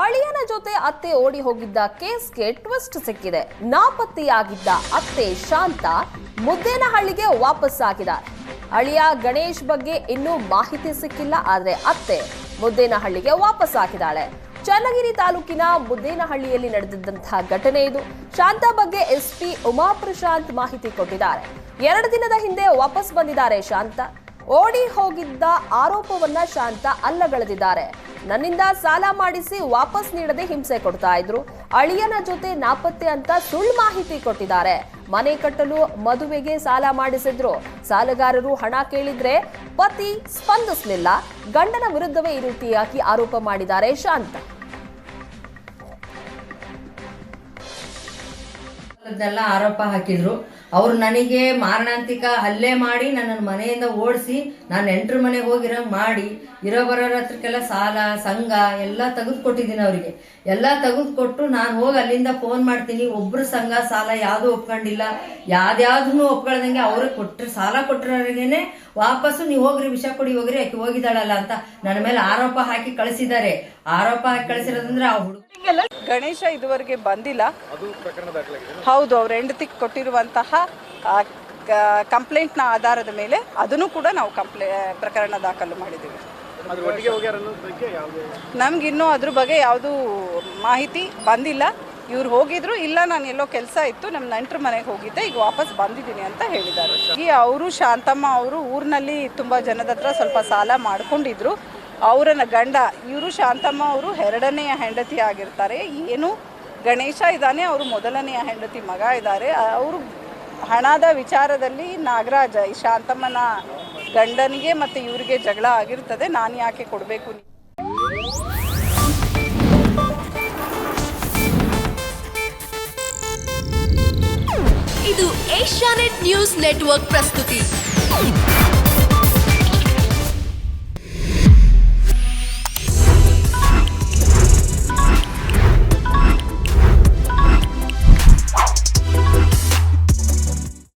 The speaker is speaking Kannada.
ಅಳಿಯನ ಜೊತೆ ಅತ್ತೆ ಓಡಿ ಹೋಗಿದ್ದ ಕೇಸ್ಗೆ ಟ್ವಿಸ್ಟ್ ಸಿಕ್ಕಿದೆ. ನಾಪತ್ತೆಯಾಗಿದ್ದ ಅತ್ತೆ ಶಾಂತ ಮುದ್ದೇನಹಳ್ಳಿಗೆ ವಾಪಸ್ ಆಗಿದ್ದಾರೆ ಅಳಿಯ ಗಣೇಶ್ ಬಗ್ಗೆ ಇನ್ನೂ ಮಾಹಿತಿ ಸಿಕ್ಕಿಲ್ಲ, ಆದರೆ ಅತ್ತೆ ಮುದ್ದೇನಹಳ್ಳಿಗೆ ವಾಪಸ್ ಆಗಿದ್ದಾಳೆ ಚನ್ನಗಿರಿ ತಾಲೂಕಿನ ಮುದ್ದೇನಹಳ್ಳಿಯಲ್ಲಿ ನಡೆದಿದ್ದಂತಹ ಘಟನೆ ಇದು. ಶಾಂತ ಬಗ್ಗೆ ಎಸ್ಪಿ ಉಮಾಪ್ರಶಾಂತ್ ಮಾಹಿತಿ ಕೊಟ್ಟಿದ್ದಾರೆ. ಎರಡು ದಿನದ ಹಿಂದೆ ವಾಪಸ್ ಬಂದಿದ್ದಾರೆ ಶಾಂತ. ಓಡಿ ಹೋಗಿದ್ದ ಆರೋಪವನ್ನ ಶಾಂತ ಅಲ್ಲಗಳೆದಿದ್ದಾರೆ. ನನ್ನಿಂದ ಸಾಲ ಮಾಡಿಸಿ ವಾಪಸ್ ನೀಡದೆ ಹಿಂಸೆ ಕೊಡ್ತಾ ಇದ್ರು. ಅಳಿಯನ ಜೊತೆ ನಾಪತ್ತೆ ಅಂತ ಸುಳ್ಳು ಮಾಹಿತಿ ಕೊಟ್ಟಿದ್ದಾರೆ. ಮನೆ ಕಟ್ಟಲು ಮದುವೆಗೆ ಸಾಲ ಮಾಡಿಸಿದ್ರು. ಸಾಲಗಾರರು ಹಣ ಕೇಳಿದ್ರೆ ಪತಿ ಸ್ಪಂದಿಸಲಿಲ್ಲ. ಗಂಡನ ವಿರುದ್ಧವೇ ಈ ರೀತಿಯಾಗಿ ಆರೋಪ ಮಾಡಿದ್ದಾರೆ ಶಾಂತ. ಅದನ್ನೆಲ್ಲ ಆರೋಪ ಹಾಕಿದ್ರು. ಅವ್ರು ನನಗೆ ಮಾರಣಾಂತಿಕ ಹಲ್ಲೆ ಮಾಡಿ ನನ್ನನ್ನು ಮನೆಯಿಂದ ಓಡಿಸಿ ನಾನು ಎಂಟ್ರ ಮನೆಗೆ ಹೋಗಿರೋ ಮಾಡಿ ಇರೋ ಬರೋರ ಹತ್ರಕ್ಕೆಲ್ಲ ಸಾಲ ಸಂಘ ಎಲ್ಲ ತೆಗೆದು ಕೊಟ್ಟಿದ್ದೀನಿ ಅವರಿಗೆ. ಎಲ್ಲ ತೆಗೆದು ಕೊಟ್ಟು ನಾನು ಹೋಗಿ ಅಲ್ಲಿಂದ ಫೋನ್ ಮಾಡ್ತೀನಿ. ಒಬ್ರು ಸಂಘ ಸಾಲ ಯಾವುದು ಒಪ್ಕೊಂಡಿಲ್ಲ. ಯಾವ್ದ್ಯಾವ್ದನ್ನು ಒಪ್ಕೊಳ್ಳದಂಗೆ ಅವ್ರಿಗೆ ಕೊಟ್ಟರೆ ಸಾಲ ಕೊಟ್ಟರವ್ರಿಗೇನೆ ವಾಪಸ್ಸು ನೀವು ಹೋಗ್ರಿ ವಿಷ ಕೊಡಿ ಹೋಗ್ರಿ ಆಕೆ ಹೋಗಿದ್ದಾಳಲ್ಲ ಅಂತ ನನ್ನ ಮೇಲೆ ಆರೋಪ ಹಾಕಿ ಕಳಿಸಿದ್ದಾರೆ. ಆರೋಪ ಹಾಕಿ ಕಳಿಸಿರೋದಂದ್ರೆ ಆ ಹುಡುಗ ಗಣೇಶ ಇದುವರೆಗೆ ಬಂದಿಲ್ಲ. ಹೌದು ಅವ್ರ ಹೆಂಡತಿ ಕೊಟ್ಟಿರುವಂತಹ ಕಂಪ್ಲೇಂಟ್ನ ಆಧಾರದ ಮೇಲೆ ಅದನ್ನು ಕೂಡ ನಾವು ಕಂಪ್ಲೇ ಪ್ರಕರಣ ದಾಖಲು ಮಾಡಿದ್ದೀವಿ. ಇನ್ನೂ ಅದ್ರ ಬಗ್ಗೆ ಯಾವುದೂ ಮಾಹಿತಿ ಬಂದಿಲ್ಲ. ಇವ್ರು ಹೋಗಿದ್ರು ಇಲ್ಲ ನಾನು ಎಲ್ಲೋ ಕೆಲಸ ಇತ್ತು ನಮ್ಮ ನೆಂಟ್ರ ಮನೆಗೆ ಹೋಗಿದ್ದೆ ಈಗ ವಾಪಸ್ ಬಂದಿದ್ದೀನಿ ಅಂತ ಹೇಳಿದ್ದಾರೆ. ಈ ಅವರು ಶಾಂತಮ್ಮ ಅವರು ಊರಿನಲ್ಲಿ ತುಂಬ ಜನದ ಹತ್ರ ಸ್ವಲ್ಪ ಸಾಲ ಮಾಡ್ಕೊಂಡಿದ್ರು. ಅವರನ್ನ ಗಂಡ ಇವರು ಶಾಂತಮ್ಮ ಅವರು ಎರಡನೆಯ ಹೆಂಡತಿ ಆಗಿರ್ತಾರೆ. ಏನು ಗಣೇಶ ಇದ್ದಾನೆ, ಅವರು ಮೊದಲನೆಯ ಹೆಂಡತಿ ಮಗ ಇದ್ದಾರೆ. ಅವರು ಹಣದ ವಿಚಾರದಲ್ಲಿ ನಾಗರಾಜ, ಈ ಶಾಂತಮ್ಮನ ಗಂಡನಿಗೆ ಮತ್ತು ಇವರಿಗೆ ಜಗಳ ಆಗಿರ್ತದೆ, ನಾನು ಯಾಕೆ ಕೊಡಬೇಕು ಇದು ಏಷ್ಯಾನೆಟ್ ನ್ಯೂಸ್ ನೆಟ್ವರ್ಕ್ ಪ್ರಸ್ತುತಿ.